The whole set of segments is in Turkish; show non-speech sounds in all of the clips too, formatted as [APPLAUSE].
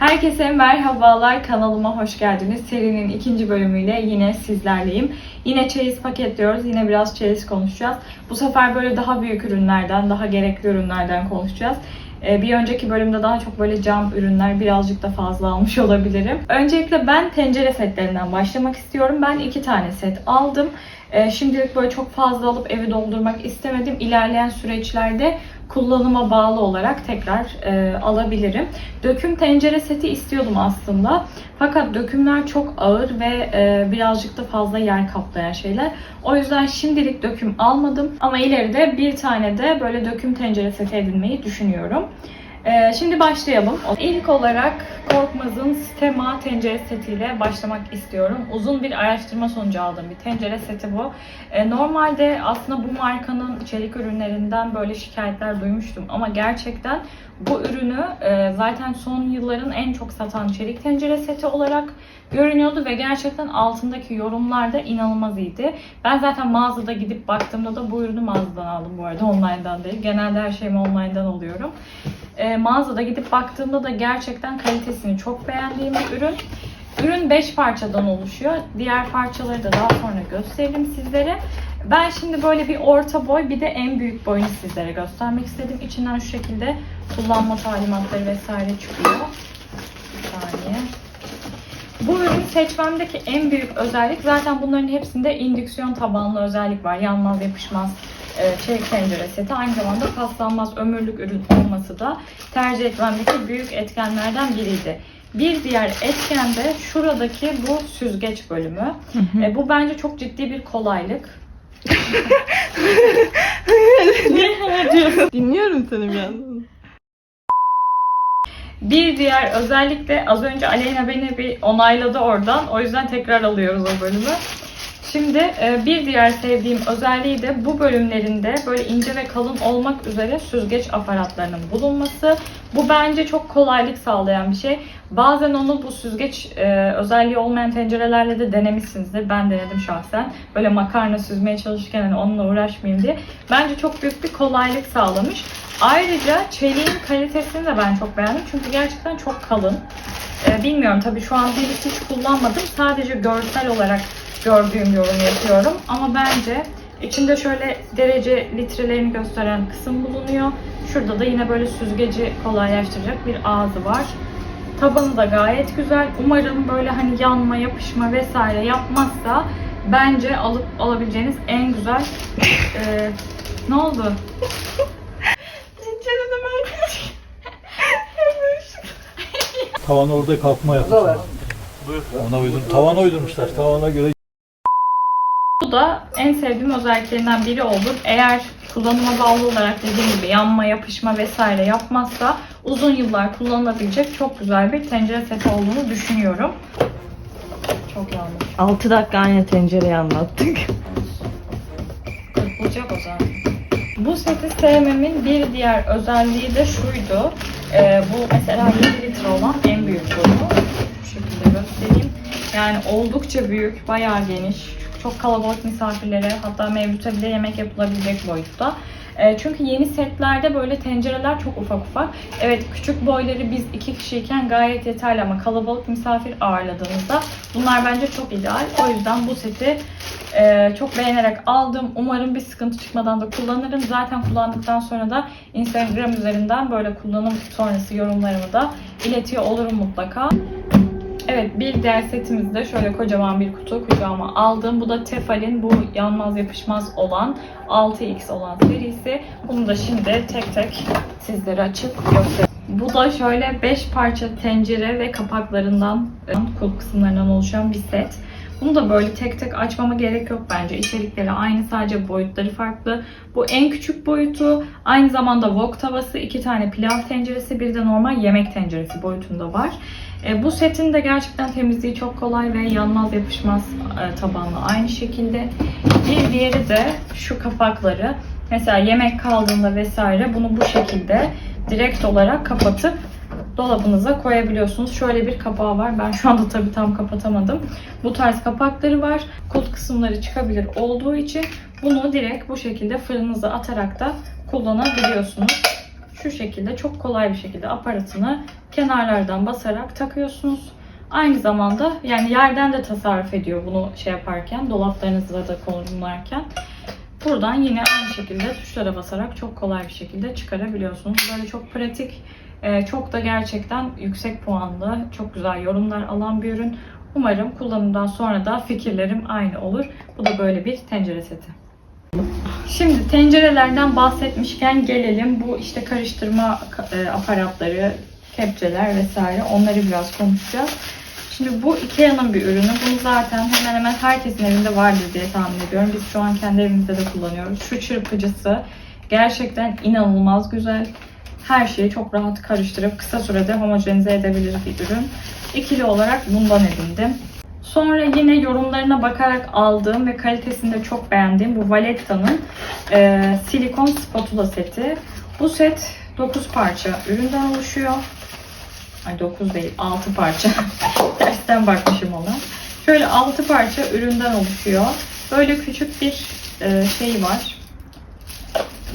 Herkese merhabalar kanalıma hoş geldiniz. Serinin ikinci bölümüyle yine sizlerleyim. Yine çeyiz paketliyoruz. Yine biraz çeyiz konuşacağız. Bu sefer böyle daha büyük ürünlerden, daha gerekli ürünlerden konuşacağız. Ee, Bir önceki bölümde daha çok böyle cam ürünler birazcık da fazla almış [LAUGHS] olabilirim. Öncelikle ben tencere setlerinden başlamak istiyorum. Ben iki tane set aldım. Ee, Şimdilik böyle çok fazla alıp evi doldurmak istemedim. İlerleyen süreçlerde kullanıma bağlı olarak tekrar e, alabilirim. Döküm tencere seti istiyordum aslında. Fakat dökümler çok ağır ve e, birazcık da fazla yer kaplayan şeyler. O yüzden şimdilik döküm almadım. Ama ileride bir tane de böyle döküm tencere seti edinmeyi düşünüyorum. Ee, şimdi başlayalım. İlk olarak Korkmaz'ın Stema tencere setiyle başlamak istiyorum. Uzun bir araştırma sonucu aldığım bir tencere seti bu. Ee, normalde aslında bu markanın içerik ürünlerinden böyle şikayetler duymuştum ama gerçekten bu ürünü e, zaten son yılların en çok satan çelik tencere seti olarak görünüyordu ve gerçekten altındaki yorumlar da inanılmaz iyiydi. Ben zaten mağazada gidip baktığımda da bu ürünü mağazadan aldım bu arada online'dan değil. Genelde her şeyimi online'dan alıyorum. E, mağazada gidip baktığımda da gerçekten kalitesini çok beğendiğim bir ürün. Ürün 5 parçadan oluşuyor. Diğer parçaları da daha sonra gösteririm sizlere. Ben şimdi böyle bir orta boy bir de en büyük boyunu sizlere göstermek istedim. İçinden şu şekilde kullanma talimatları vesaire çıkıyor. Bir saniye. Bu ürün seçmemdeki en büyük özellik zaten bunların hepsinde indüksiyon tabanlı özellik var. Yanmaz, yapışmaz e, çelik tencere seti. Aynı zamanda paslanmaz ömürlük ürün olması da tercih etmemdeki büyük etkenlerden biriydi. Bir diğer etken de şuradaki bu süzgeç bölümü. E, bu bence çok ciddi bir kolaylık. [LAUGHS] Dinliyorum seni bir yandan. Bir diğer özellikle az önce Aleyna beni bir onayladı oradan. O yüzden tekrar alıyoruz o bölümü. Şimdi e, bir diğer sevdiğim özelliği de bu bölümlerinde böyle ince ve kalın olmak üzere süzgeç aparatlarının bulunması. Bu bence çok kolaylık sağlayan bir şey. Bazen onu bu süzgeç e, özelliği olmayan tencerelerle de denemişsinizdir. Ben denedim şahsen. Böyle makarna süzmeye çalışırken hani onunla uğraşmayayım diye. Bence çok büyük bir kolaylık sağlamış. Ayrıca çeliğin kalitesini de ben çok beğendim. Çünkü gerçekten çok kalın. E, bilmiyorum tabii şu an birisi hiç kullanmadım. Sadece görsel olarak gördüğüm yorum yapıyorum. Ama bence içinde şöyle derece litrelerini gösteren kısım bulunuyor. Şurada da yine böyle süzgeci kolaylaştıracak bir ağzı var. Tabanı da gayet güzel. Umarım böyle hani yanma, yapışma vesaire yapmazsa bence alıp alabileceğiniz en güzel e, ne oldu? Tencerede merkez. Tavan orada kalkma yapıyor. Ona uydurmuşlar. Tavana göre Bu da en sevdiğim özelliklerinden biri olur. Eğer kullanıma bağlı olarak dediğim gibi yanma, yapışma vesaire yapmazsa uzun yıllar kullanılabilecek çok güzel bir tencere seti olduğunu düşünüyorum. Çok yanlış. 6 dakika aynı tencereyi anlattık. Kırpılacak o zaman. Bu seti sevmemin bir diğer özelliği de şuydu. Ee, bu mesela 7 litre olan en büyük boyu. Şu şekilde göstereyim. Yani oldukça büyük, bayağı geniş. Çok kalabalık misafirlere hatta mevcuta bile yemek yapılabilecek boyutta. Ee, çünkü yeni setlerde böyle tencereler çok ufak ufak. Evet küçük boyları biz iki kişiyken gayet yeterli ama kalabalık misafir ağırladığınızda bunlar bence çok ideal. O yüzden bu seti ee, çok beğenerek aldım. Umarım bir sıkıntı çıkmadan da kullanırım. Zaten kullandıktan sonra da Instagram üzerinden böyle kullanım sonrası yorumlarımı da iletiyor olurum mutlaka. Evet bir diğer setimizde şöyle kocaman bir kutu kucağıma aldım. Bu da Tefal'in bu yanmaz yapışmaz olan 6x olan serisi. Bunu da şimdi tek tek sizlere açıp göstereyim. Bu da şöyle 5 parça tencere ve kapaklarından kulp kısımlarından oluşan bir set. Bunu da böyle tek tek açmama gerek yok bence. İçerikleri aynı sadece boyutları farklı. Bu en küçük boyutu. Aynı zamanda wok tavası, iki tane pilav tenceresi, bir de normal yemek tenceresi boyutunda var. E, bu setin de gerçekten temizliği çok kolay ve yanmaz yapışmaz e, tabanlı aynı şekilde. Bir diğeri de şu kapakları. Mesela yemek kaldığında vesaire bunu bu şekilde direkt olarak kapatıp dolabınıza koyabiliyorsunuz. Şöyle bir kapağı var. Ben şu anda tabii tam kapatamadım. Bu tarz kapakları var. Kulp kısımları çıkabilir olduğu için bunu direkt bu şekilde fırınınıza atarak da kullanabiliyorsunuz. Şu şekilde çok kolay bir şekilde aparatını kenarlardan basarak takıyorsunuz. Aynı zamanda yani yerden de tasarruf ediyor bunu şey yaparken, dolaplarınızda da konumlarken. Buradan yine aynı şekilde tuşlara basarak çok kolay bir şekilde çıkarabiliyorsunuz. Böyle çok pratik, e, çok da gerçekten yüksek puanlı, çok güzel yorumlar alan bir ürün. Umarım kullanımdan sonra da fikirlerim aynı olur. Bu da böyle bir tencere seti. Şimdi tencerelerden bahsetmişken gelelim bu işte karıştırma e, aparatları, kepçeler vesaire onları biraz konuşacağız. Şimdi bu Ikea'nın bir ürünü. Bunu zaten hemen hemen herkesin evinde vardır diye tahmin ediyorum. Biz şu an kendi evimizde de kullanıyoruz. Şu çırpıcısı gerçekten inanılmaz güzel. Her şeyi çok rahat karıştırıp kısa sürede homojenize edebilir bir ürün. İkili olarak bundan edindim. Sonra yine yorumlarına bakarak aldığım ve kalitesini de çok beğendiğim bu Valetta'nın e, silikon spatula seti. Bu set 9 parça üründen oluşuyor. Ay 9 değil 6 parça. [LAUGHS] Tersten bakmışım ona. Şöyle 6 parça üründen oluşuyor. Böyle küçük bir e, şey var.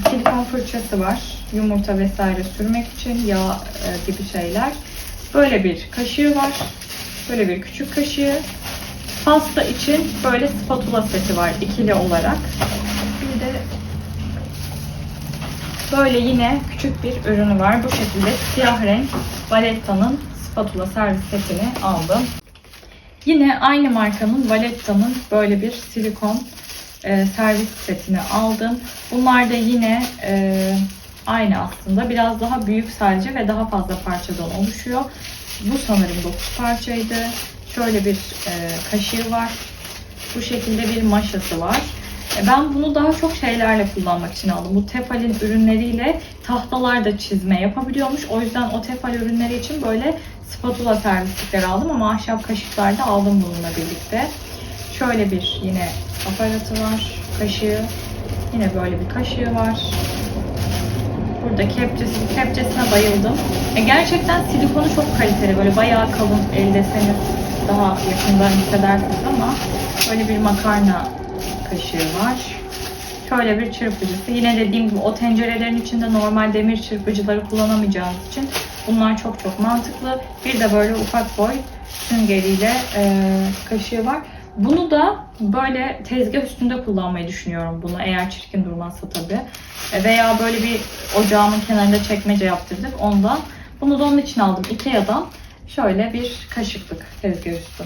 Silikon fırçası var. Yumurta vesaire sürmek için yağ e, gibi şeyler. Böyle bir kaşığı var. Böyle bir küçük kaşığı. Pasta için böyle spatula seti var ikili olarak. Bir de böyle yine küçük bir ürünü var. Bu şekilde siyah renk Valetta'nın spatula servis setini aldım. Yine aynı markanın Valetta'nın böyle bir silikon e, servis setini aldım. Bunlar da yine e, aynı aslında. Biraz daha büyük sadece ve daha fazla parçadan oluşuyor. Bu sanırım 9 parçaydı. Şöyle bir e, kaşığı var. Bu şekilde bir maşası var. E, Ben bunu daha çok şeylerle kullanmak için aldım. Bu Tefal'in ürünleriyle tahtalarda çizme yapabiliyormuş. O yüzden o Tefal ürünleri için böyle spatula servislikleri aldım ama ahşap kaşıklar da aldım bununla birlikte. Şöyle bir yine aparatı var, kaşığı. Yine böyle bir kaşığı var. Burada kepçesi, kepçesine bayıldım. E, gerçekten silikonu çok kaliteli. Böyle bayağı kalın el deseni daha yakından hissedersiniz ama böyle bir makarna kaşığı var. Şöyle bir çırpıcısı. Yine dediğim gibi o tencerelerin içinde normal demir çırpıcıları kullanamayacağınız için bunlar çok çok mantıklı. Bir de böyle ufak boy süngeriyle e, kaşığı var. Bunu da böyle tezgah üstünde kullanmayı düşünüyorum bunu eğer çirkin durmazsa tabii. E, Veya böyle bir ocağımın kenarında çekmece yaptırdık ondan. Bunu da onun için aldım Ikea'dan. Şöyle bir kaşıklık tezgah üstü.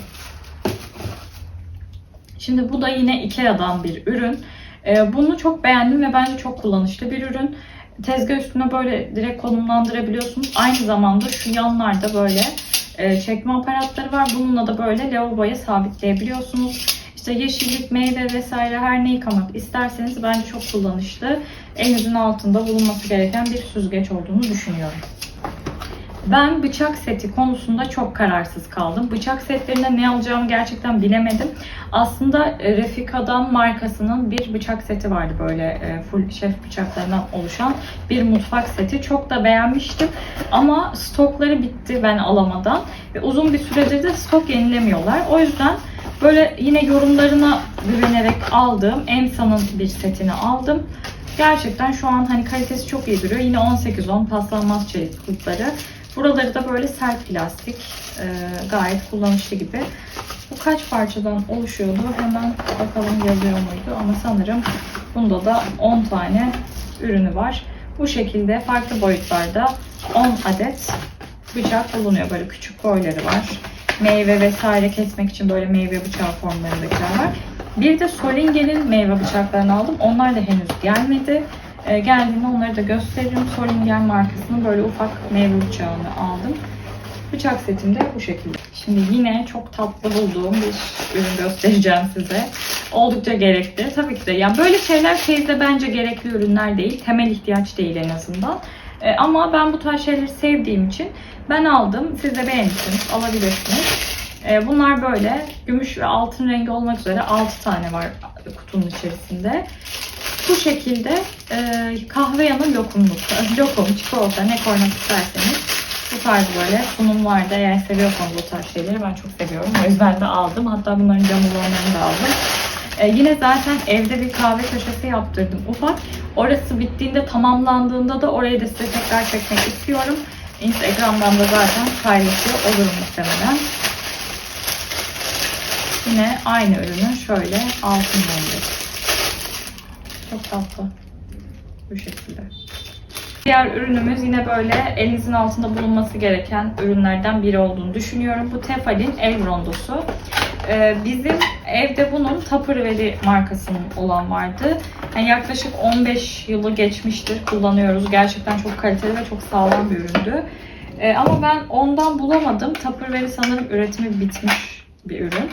Şimdi bu da yine Ikea'dan bir ürün. Ee, Bunu çok beğendim ve bence çok kullanışlı bir ürün. Tezgah üstüne böyle direkt konumlandırabiliyorsunuz. Aynı zamanda şu yanlarda böyle e, çekme aparatları var. Bununla da böyle lavaboya sabitleyebiliyorsunuz. İşte yeşillik, meyve vesaire her ne yıkamak isterseniz bence çok kullanışlı. Elinizin altında bulunması gereken bir süzgeç olduğunu düşünüyorum. Ben bıçak seti konusunda çok kararsız kaldım. Bıçak setlerinde ne alacağımı gerçekten bilemedim. Aslında e, Refika'dan markasının bir bıçak seti vardı böyle e, full şef bıçaklarından oluşan bir mutfak seti. Çok da beğenmiştim ama stokları bitti ben alamadan ve uzun bir süredir de stok yenilemiyorlar. O yüzden böyle yine yorumlarına güvenerek aldığım Emsa'nın bir setini aldım. Gerçekten şu an hani kalitesi çok iyi duruyor. Yine 18-10 paslanmaz çelik kulpları. Buraları da böyle sert plastik. Ee, gayet kullanışlı gibi. Bu kaç parçadan oluşuyordu? Hemen bakalım yazıyor muydu? Ama sanırım bunda da 10 tane ürünü var. Bu şekilde farklı boyutlarda 10 adet bıçak bulunuyor. Böyle küçük boyları var. Meyve vesaire kesmek için böyle meyve bıçağı formlarındakiler var. Bir de Solingen'in meyve bıçaklarını aldım. Onlar da henüz gelmedi. Ee, geldiğinde onları da gösteririm. Solingen markasının böyle ufak meyve bıçağını aldım. Bıçak setim de bu şekilde. Şimdi yine çok tatlı bulduğum bir ürün göstereceğim size. Oldukça gerekli. Tabii ki de yani böyle şeyler şeyde bence gerekli ürünler değil. Temel ihtiyaç değil en azından. Ee, ama ben bu tarz şeyleri sevdiğim için ben aldım. Siz de beğenirsiniz, alabilirsiniz. Ee, bunlar böyle gümüş ve altın rengi olmak üzere 6 tane var kutunun içerisinde. Bu şekilde e, kahve yanı lokumluk, lokum, çikolata ne koymak isterseniz bu tarz böyle sunum vardı. Eğer seviyorsanız bu tarz şeyleri ben çok seviyorum. O yüzden de aldım. Hatta bunların cam olanlarını da aldım. Ee, yine zaten evde bir kahve köşesi yaptırdım ufak. Orası bittiğinde tamamlandığında da orayı da size tekrar çekmek istiyorum. Instagram'dan da zaten paylaşıyor olurum muhtemelen. Yine aynı ürünü şöyle altın rengi. Çok tatlı. Bu şekilde. Diğer ürünümüz yine böyle elinizin altında bulunması gereken ürünlerden biri olduğunu düşünüyorum. Bu Tefal'in el rondosu. Ee, bizim evde bunun Tupperware markasının olan vardı. Yani yaklaşık 15 yılı geçmiştir kullanıyoruz. Gerçekten çok kaliteli ve çok sağlam bir üründü. Ee, ama ben ondan bulamadım. Tupperware sanırım üretimi bitmiş bir ürün.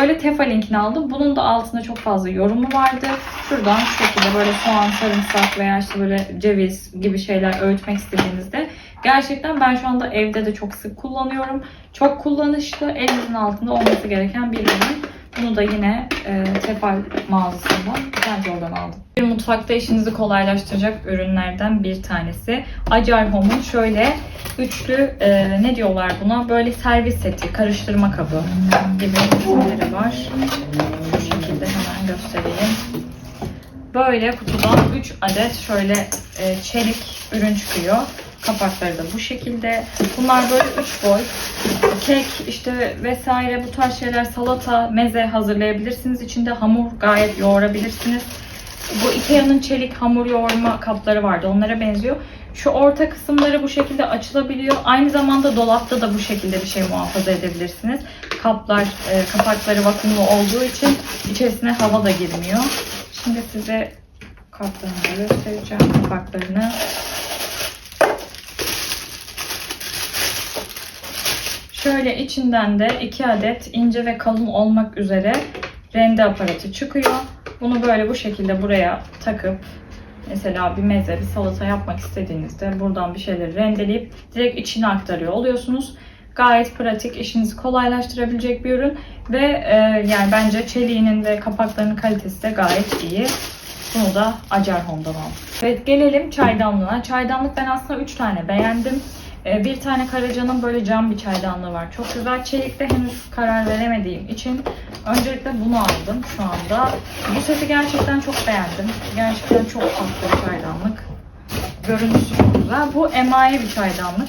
Böyle Tefal'inkini aldım. Bunun da altında çok fazla yorumu vardı. Şuradan şu şekilde böyle soğan, sarımsak veya işte böyle ceviz gibi şeyler öğütmek istediğinizde gerçekten ben şu anda evde de çok sık kullanıyorum. Çok kullanışlı, elinizin altında olması gereken bir ürün. Bunu da yine e, Tefal mağazasından Trendyol'dan aldım. Bir mutfakta işinizi kolaylaştıracak ürünlerden bir tanesi. Acar Home'un şöyle üçlü e, ne diyorlar buna? Böyle servis seti, karıştırma kabı gibi ürünleri var. Bu şekilde hemen göstereyim. Böyle kutudan 3 adet şöyle e, çelik ürün çıkıyor. Kapakları da bu şekilde. Bunlar böyle 3 boy. Kek işte vesaire bu tarz şeyler salata, meze hazırlayabilirsiniz. İçinde hamur gayet yoğurabilirsiniz. Bu Ikea'nın çelik hamur yoğurma kapları vardı. Onlara benziyor. Şu orta kısımları bu şekilde açılabiliyor. Aynı zamanda dolapta da bu şekilde bir şey muhafaza edebilirsiniz. Kaplar, e, kapakları vakumlu olduğu için içerisine hava da girmiyor. Şimdi size kaplarını göstereceğim. Kapaklarını. Şöyle içinden de iki adet ince ve kalın olmak üzere rende aparatı çıkıyor. Bunu böyle bu şekilde buraya takıp mesela bir meze, bir salata yapmak istediğinizde buradan bir şeyleri rendeleyip direkt içine aktarıyor oluyorsunuz. Gayet pratik, işinizi kolaylaştırabilecek bir ürün ve e, yani bence çeliğinin ve kapaklarının kalitesi de gayet iyi. Bunu da Acar Home'dan aldım. Evet gelelim çaydanlığına. Çaydanlık ben aslında 3 tane beğendim. Ee, Bir tane Karaca'nın böyle cam bir çaydanlığı var. Çok güzel. Çelikte henüz karar veremediğim için öncelikle bunu aldım şu anda. Bu seti gerçekten çok beğendim. Gerçekten çok tatlı bir çaydanlık. Görüntüsü çok güzel. Bu emaye bir çaydanlık.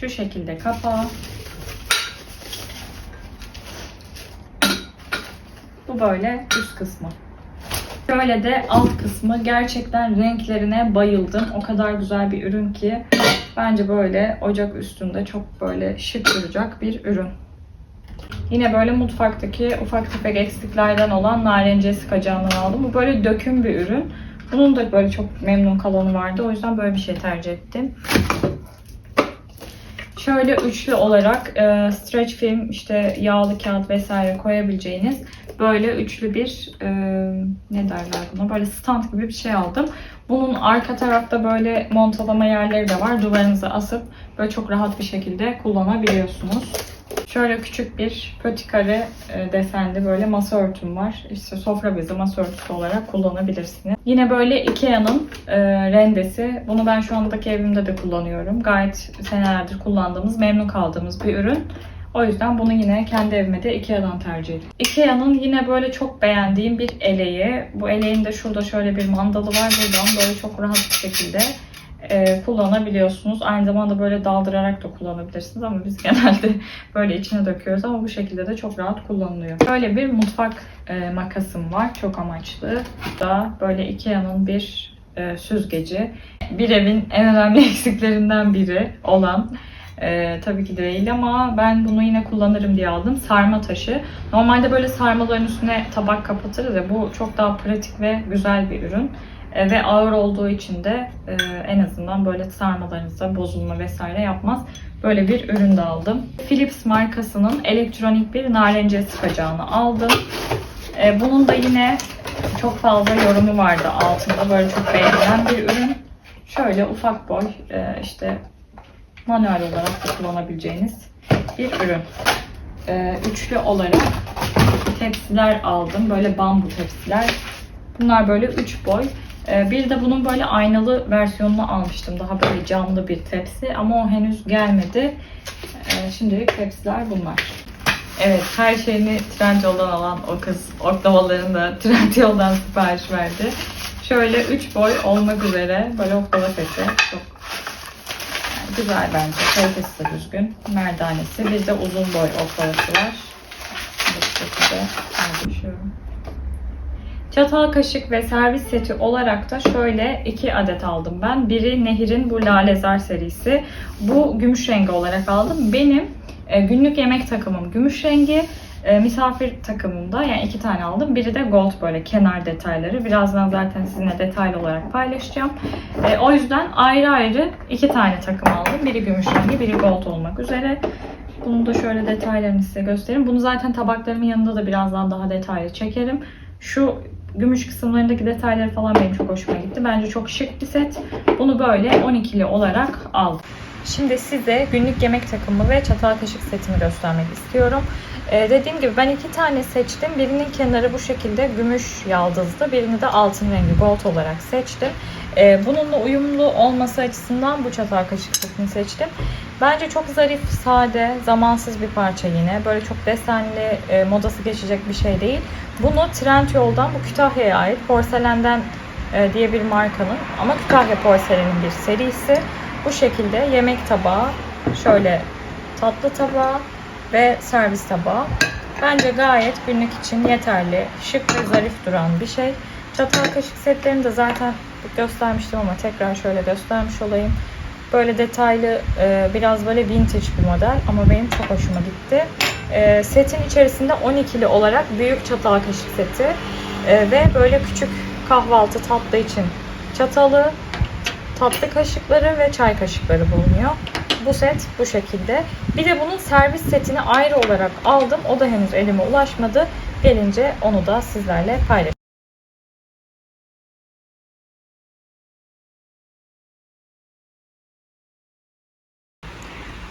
Şu şekilde kapağı. Bu böyle üst kısmı. Şöyle de alt kısmı gerçekten renklerine bayıldım. O kadar güzel bir ürün ki bence böyle ocak üstünde çok böyle şık duracak bir ürün. Yine böyle mutfaktaki ufak tefek eksiklerden olan narenciye sıkacağından aldım. Bu böyle döküm bir ürün. Bunun da böyle çok memnun kalanı vardı. O yüzden böyle bir şey tercih ettim. Şöyle üçlü olarak e, stretch film, işte yağlı kağıt vesaire koyabileceğiniz böyle üçlü bir e, ne derler buna böyle stand gibi bir şey aldım. Bunun arka tarafta böyle montalama yerleri de var. Duvarınıza asıp böyle çok rahat bir şekilde kullanabiliyorsunuz. Şöyle küçük bir pötikare e, desenli böyle masa örtüm var. İşte sofra bezi masa örtüsü olarak kullanabilirsiniz. Yine böyle Ikea'nın e, rendesi. Bunu ben şu andaki evimde de kullanıyorum. Gayet senelerdir kullandığımız, memnun kaldığımız bir ürün. O yüzden bunu yine kendi evime de Ikea'dan tercih ediyorum. Ikea'nın yine böyle çok beğendiğim bir eleği. Bu eleğin de şurada şöyle bir mandalı var. Buradan böyle çok rahat bir şekilde e, kullanabiliyorsunuz. Aynı zamanda böyle daldırarak da kullanabilirsiniz ama biz [LAUGHS] genelde böyle içine döküyoruz ama bu şekilde de çok rahat kullanılıyor. Böyle bir mutfak e, makasım var. Çok amaçlı. Da böyle Ikea'nın bir e, süzgeci. Bir evin en önemli [LAUGHS] eksiklerinden biri olan ee, tabii ki de değil ama ben bunu yine kullanırım diye aldım. Sarma taşı. Normalde böyle sarmaların üstüne tabak kapatırız ya bu çok daha pratik ve güzel bir ürün. Ee, ve ağır olduğu için de e, en azından böyle sarmalarınızda bozulma vesaire yapmaz. Böyle bir ürün de aldım. Philips markasının elektronik bir narenciye sıkacağını aldım. Ee, bunun da yine çok fazla yorumu vardı altında. Böyle çok beğenilen bir ürün. Şöyle ufak boy e, işte manuel olarak da kullanabileceğiniz bir ürün. Ee, üçlü olarak tepsiler aldım. Böyle bambu tepsiler. Bunlar böyle üç boy. Ee, bir de bunun böyle aynalı versiyonunu almıştım. Daha böyle camlı bir tepsi ama o henüz gelmedi. Ee, şimdilik tepsiler bunlar. Evet, her şeyini Trendyol'dan alan o kız oklavalarını da [LAUGHS] Trendyol'dan sipariş verdi. Şöyle 3 boy olmak üzere böyle oklava seti. Çok Güzel bence. Kalitesi de düzgün. Merdanesi. Bir de uzun boy oklavası var. Bu şekilde paylaşıyorum. Çatal, kaşık ve servis seti olarak da şöyle iki adet aldım ben. Biri Nehir'in bu Lalezar serisi. Bu gümüş rengi olarak aldım. Benim e, günlük yemek takımım gümüş rengi. E, misafir takımımda yani iki tane aldım. Biri de gold böyle kenar detayları. Birazdan zaten sizinle detaylı olarak paylaşacağım. E, o yüzden ayrı ayrı iki tane takım aldım. Biri gümüş rengi, biri gold olmak üzere. Bunu da şöyle detaylarını size göstereyim. Bunu zaten tabaklarımın yanında da birazdan daha detaylı çekerim. Şu gümüş kısımlarındaki detayları falan benim çok hoşuma gitti. Bence çok şık bir set. Bunu böyle 12'li olarak aldım. Şimdi size günlük yemek takımı ve çatal kaşık setimi göstermek istiyorum. Ee, dediğim gibi ben iki tane seçtim. Birinin kenarı bu şekilde gümüş yaldızlı. Birini de altın rengi gold olarak seçtim. Ee, bununla uyumlu olması açısından bu çatal kaşık setini seçtim. Bence çok zarif, sade, zamansız bir parça yine. Böyle çok desenli, e, modası geçecek bir şey değil. Bunu Trendyol'dan, bu Kütahya'ya ait Porselen'den e, diye bir markanın ama Kütahya Porselen'in bir serisi. Bu şekilde yemek tabağı, şöyle tatlı tabağı ve servis tabağı. Bence gayet günlük için yeterli, şık ve zarif duran bir şey. Çatal kaşık setlerini de zaten göstermiştim ama tekrar şöyle göstermiş olayım. Böyle detaylı, e, biraz böyle vintage bir model ama benim çok hoşuma gitti. E, Setin içerisinde 12'li olarak büyük çatal kaşık seti e, ve böyle küçük kahvaltı tatlı için çatalı, tatlı kaşıkları ve çay kaşıkları bulunuyor. Bu set bu şekilde. Bir de bunun servis setini ayrı olarak aldım. O da henüz elime ulaşmadı. Gelince onu da sizlerle paylaşacağım.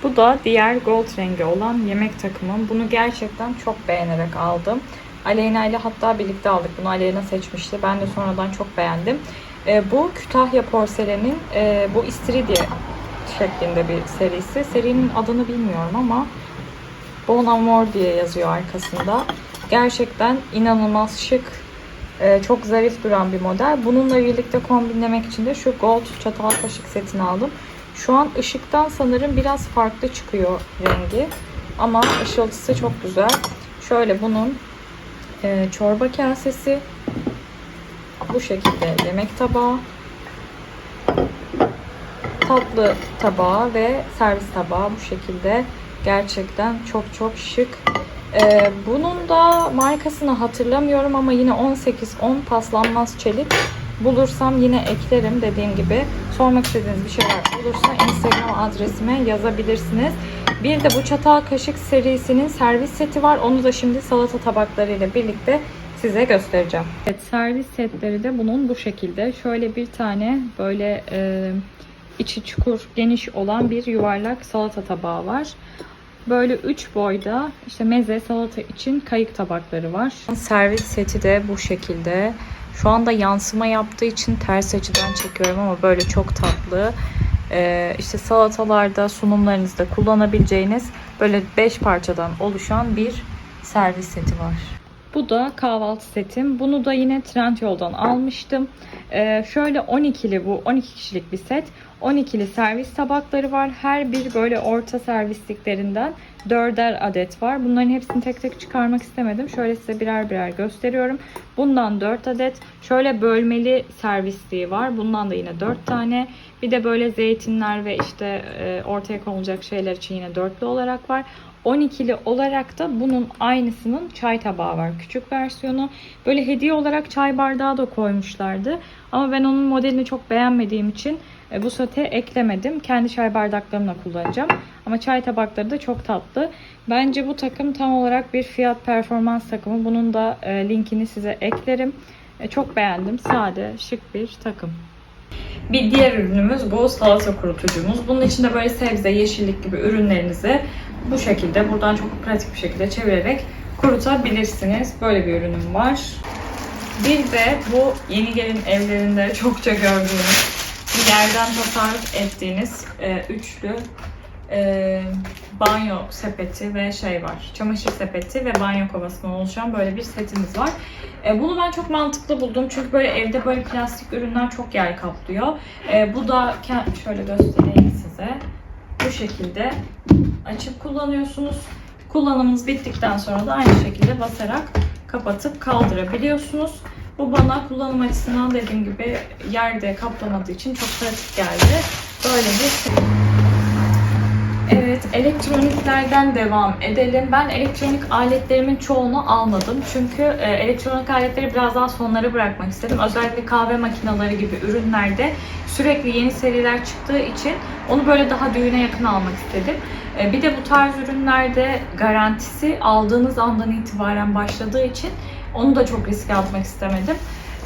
Bu da diğer gold rengi olan yemek takımım. Bunu gerçekten çok beğenerek aldım. Aleyna ile hatta birlikte aldık. Bunu Aleyna seçmişti. Ben de sonradan çok beğendim. E, bu Kütahya Porselen'in e, bu istiridye şeklinde bir serisi. Serinin adını bilmiyorum ama Bon Amour diye yazıyor arkasında. Gerçekten inanılmaz şık, e, çok zarif duran bir model. Bununla birlikte kombinlemek için de şu gold çatal kaşık setini aldım. Şu an ışıktan sanırım biraz farklı çıkıyor rengi. Ama ışıltısı çok güzel. Şöyle bunun e, çorba kasesi, bu şekilde yemek tabağı, tatlı tabağı ve servis tabağı bu şekilde gerçekten çok çok şık. Ee, bunun da markasını hatırlamıyorum ama yine 18-10 paslanmaz çelik. Bulursam yine eklerim dediğim gibi. Sormak istediğiniz bir şeyler olursa Instagram adresime yazabilirsiniz. Bir de bu çatal kaşık serisinin servis seti var. Onu da şimdi salata tabaklarıyla birlikte size göstereceğim. Evet, servis setleri de bunun bu şekilde. Şöyle bir tane böyle e, içi çukur, geniş olan bir yuvarlak salata tabağı var. Böyle 3 boyda işte meze, salata için kayık tabakları var. Servis seti de bu şekilde. Şu anda yansıma yaptığı için ters açıdan çekiyorum ama böyle çok tatlı. Ee, işte salatalarda, sunumlarınızda kullanabileceğiniz böyle 5 parçadan oluşan bir servis seti var. Bu da kahvaltı setim. Bunu da yine Trendyol'dan almıştım. Ee, şöyle 12'li bu 12 kişilik bir set. 12'li servis tabakları var. Her bir böyle orta servisliklerinden 4'er adet var. Bunların hepsini tek tek çıkarmak istemedim. Şöyle size birer birer gösteriyorum. Bundan 4 adet. Şöyle bölmeli servisliği var. Bundan da yine 4 tane. Bir de böyle zeytinler ve işte e, ortaya konulacak şeyler için yine dörtlü olarak var. 12'li olarak da bunun aynısının çay tabağı var. Küçük versiyonu. Böyle hediye olarak çay bardağı da koymuşlardı. Ama ben onun modelini çok beğenmediğim için e, bu sete eklemedim. Kendi çay bardaklarımla kullanacağım. Ama çay tabakları da çok tatlı. Bence bu takım tam olarak bir fiyat performans takımı. Bunun da e, linkini size eklerim. E, Çok beğendim. Sade, şık bir takım. Bir diğer ürünümüz bu salata kurutucumuz. Bunun içinde böyle sebze, yeşillik gibi ürünlerinizi bu şekilde buradan çok pratik bir şekilde çevirerek kurutabilirsiniz. Böyle bir ürünüm var. Bir de bu yeni gelin evlerinde [LAUGHS] çokça gördüğünüz bir yerden tasarruf ettiğiniz e, üçlü e, banyo sepeti ve şey var. Çamaşır sepeti ve banyo kovasından oluşan böyle bir setimiz var. E, bunu ben çok mantıklı buldum. Çünkü böyle evde böyle plastik ürünler çok yer kaplıyor. E, bu da şöyle göstereyim size. Şekilde açıp kullanıyorsunuz. Kullanımınız bittikten sonra da aynı şekilde basarak kapatıp kaldırabiliyorsunuz. Bu bana kullanım açısından dediğim gibi yerde kaplamadığı için çok pratik geldi. Böyle bir Evet, elektroniklerden devam edelim. Ben elektronik aletlerimin çoğunu almadım. Çünkü e, elektronik aletleri biraz daha sonlara bırakmak istedim. Özellikle kahve makineleri gibi ürünlerde sürekli yeni seriler çıktığı için onu böyle daha düğüne yakın almak istedim. E, bir de bu tarz ürünlerde garantisi aldığınız andan itibaren başladığı için onu da çok riske atmak istemedim.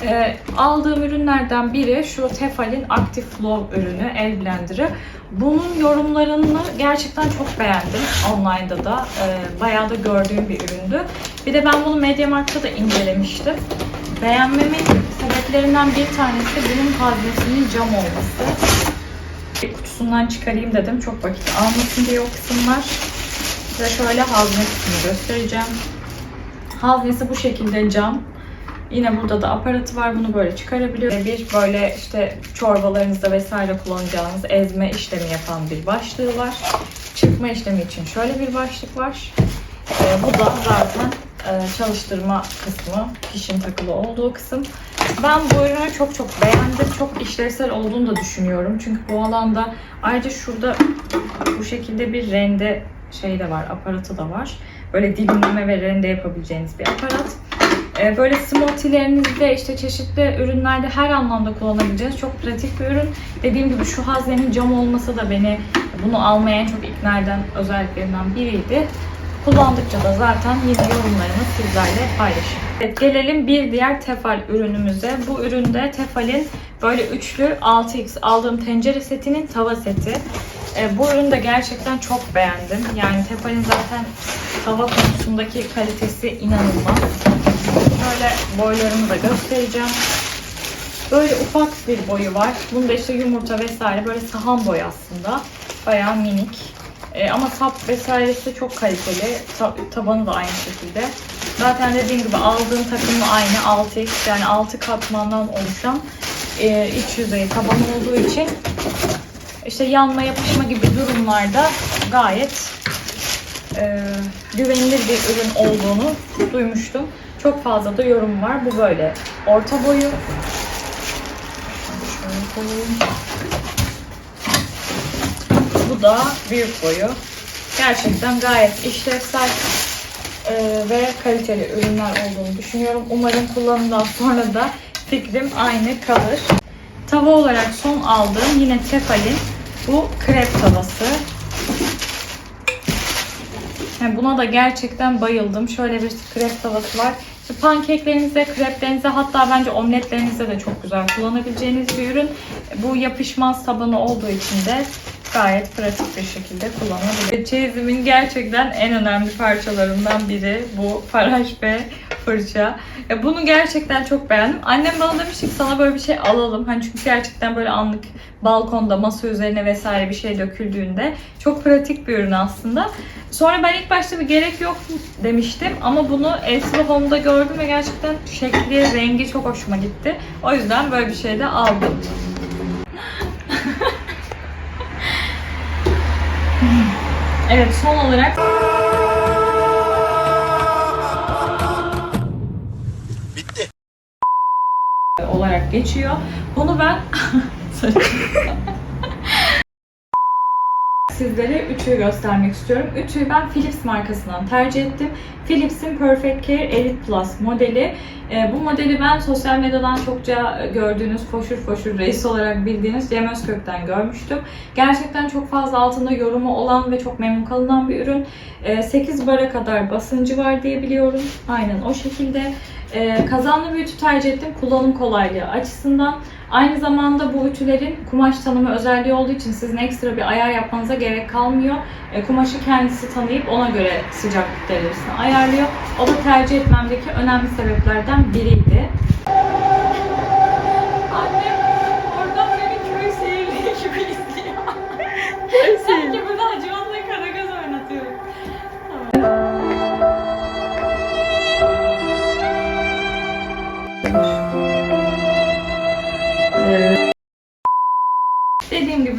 E, aldığım ürünlerden biri şu Tefal'in Active Flow ürünü, el blenderı. Bunun yorumlarını gerçekten çok beğendim. Online'da da e, bayağı da gördüğüm bir üründü. Bir de ben bunu MediaMarkt'ta da incelemiştim. Beğenmemin sebeplerinden bir tanesi bunun haznesinin cam olması. Kutusundan çıkarayım dedim. Çok vakit almasın diye o kısımlar. Size şöyle hazne kısmını göstereceğim. Haznesi bu şekilde cam. Yine burada da aparatı var. Bunu böyle çıkarabiliyoruz. Bir böyle işte çorbalarınızda vesaire kullanacağınız ezme işlemi yapan bir başlığı var. Çıkma işlemi için şöyle bir başlık var. Ee, bu da zaten e, çalıştırma kısmı, fişin takılı olduğu kısım. Ben bu ürünü çok çok beğendim. Çok işlevsel olduğunu da düşünüyorum. Çünkü bu alanda ayrıca şurada bu şekilde bir rende şey de var, aparatı da var. Böyle dilimleme ve rende yapabileceğiniz bir aparat. Ee, Böyle smoothie'lerinizde işte çeşitli ürünlerde her anlamda kullanabileceğiniz çok pratik bir ürün. Dediğim gibi şu haznenin cam olması da beni bunu almaya en çok ikna eden özelliklerinden biriydi. Kullandıkça da zaten yine yorumlarımı sizlerle paylaşayım. Evet, gelelim bir diğer Tefal ürünümüze. Bu üründe Tefal'in böyle üçlü 6x aldığım tencere setinin tava seti. E, bu ürünü de gerçekten çok beğendim. Yani Tefal'in zaten tava konusundaki kalitesi inanılmaz. Şöyle boylarımı da göstereceğim. Böyle ufak bir boyu var. Bunda işte yumurta vesaire böyle sahan boy aslında. Bayağı minik. Ee, ama sap vesairesi çok kaliteli. Ta- tabanı da aynı şekilde. Zaten dediğim gibi aldığım takım da aynı 6x yani 6 katmandan oluşan e, iç yüzeyi taban olduğu için işte yanma yapışma gibi durumlarda gayet e, güvenilir bir ürün olduğunu duymuştum. Çok fazla da yorum var. Bu böyle orta boyu. Şöyle koyayım. Da büyük boyu. Gerçekten gayet işlevsel e, ve kaliteli ürünler olduğunu düşünüyorum. Umarım kullanımdan [LAUGHS] sonra da fikrim aynı kalır. Tava olarak son aldığım yine Tefal'in bu krep tavası. Yani buna da gerçekten bayıldım. Şöyle bir krep tavası var. İşte pankeklerinize, kreplerinize hatta bence omletlerinize de çok güzel kullanabileceğiniz bir ürün. Bu yapışmaz tabanı olduğu için de gayet pratik bir şekilde kullanılabilir. Çeyizimin gerçekten en önemli parçalarından biri bu faraş ve fırça. Ya bunu gerçekten çok beğendim. Annem bana demişti ki sana böyle bir şey alalım. Hani çünkü gerçekten böyle anlık balkonda, masa üzerine vesaire bir şey döküldüğünde çok pratik bir ürün aslında. Sonra ben ilk başta bir gerek yok demiştim ama bunu Elseve Home'da gördüm ve gerçekten şekli, rengi çok hoşuma gitti. O yüzden böyle bir şey de aldım. Evet son olarak Bitti. olarak geçiyor. Bunu ben [LAUGHS] sizlere ütüyü göstermek istiyorum. Ütüyü ben Philips markasından tercih ettim. Philips'in Perfect Care Elite Plus modeli. Ee, bu modeli ben sosyal medyadan çokça gördüğünüz foşur foşur reis olarak bildiğiniz Cem Özkök'ten görmüştüm. Gerçekten çok fazla altında yorumu olan ve çok memnun kalınan bir ürün. Ee, 8 bara kadar basıncı var diye biliyorum. Aynen o şekilde. Ee, kazanlı bir ütü tercih ettim kullanım kolaylığı açısından. Aynı zamanda bu ütülerin kumaş tanımı özelliği olduğu için sizin ekstra bir ayar yapmanıza gerek kalmıyor. E, kumaşı kendisi tanıyıp ona göre sıcaklık derecesini ayarlıyor. O da tercih etmemdeki önemli sebeplerden biriydi.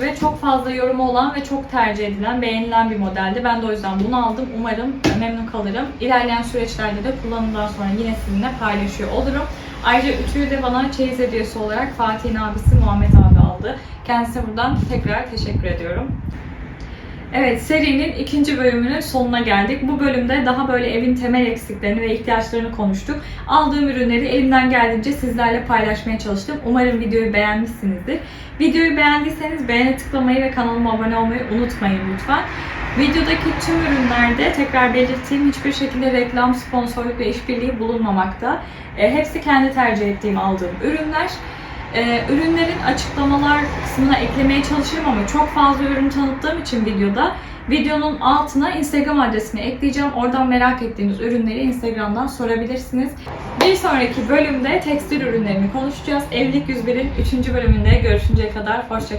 Göre çok fazla yorumu olan ve çok tercih edilen, beğenilen bir modeldi. Ben de o yüzden bunu aldım. Umarım memnun kalırım. İlerleyen süreçlerde de kullanımdan sonra yine sizinle paylaşıyor olurum. Ayrıca ütüyü de bana çeyiz hediyesi olarak Fatih'in abisi Muhammed abi aldı. Kendisine buradan tekrar teşekkür ediyorum. Evet, serinin ikinci bölümünün sonuna geldik. Bu bölümde daha böyle evin temel eksiklerini ve ihtiyaçlarını konuştuk. Aldığım ürünleri elimden geldiğince sizlerle paylaşmaya çalıştım. Umarım videoyu beğenmişsinizdir. Videoyu beğendiyseniz beğene tıklamayı ve kanalıma abone olmayı unutmayın lütfen. Videodaki tüm ürünlerde tekrar belirttiğim hiçbir şekilde reklam, sponsorluk ve işbirliği bulunmamakta. E, hepsi kendi tercih ettiğim aldığım ürünler. Ee, ürünlerin açıklamalar kısmına eklemeye çalışırım ama çok fazla ürün tanıttığım için videoda videonun altına Instagram adresini ekleyeceğim. Oradan merak ettiğiniz ürünleri Instagram'dan sorabilirsiniz. Bir sonraki bölümde tekstil ürünlerini konuşacağız. Evlilik 101'in 3. bölümünde görüşünceye kadar hoşçakalın.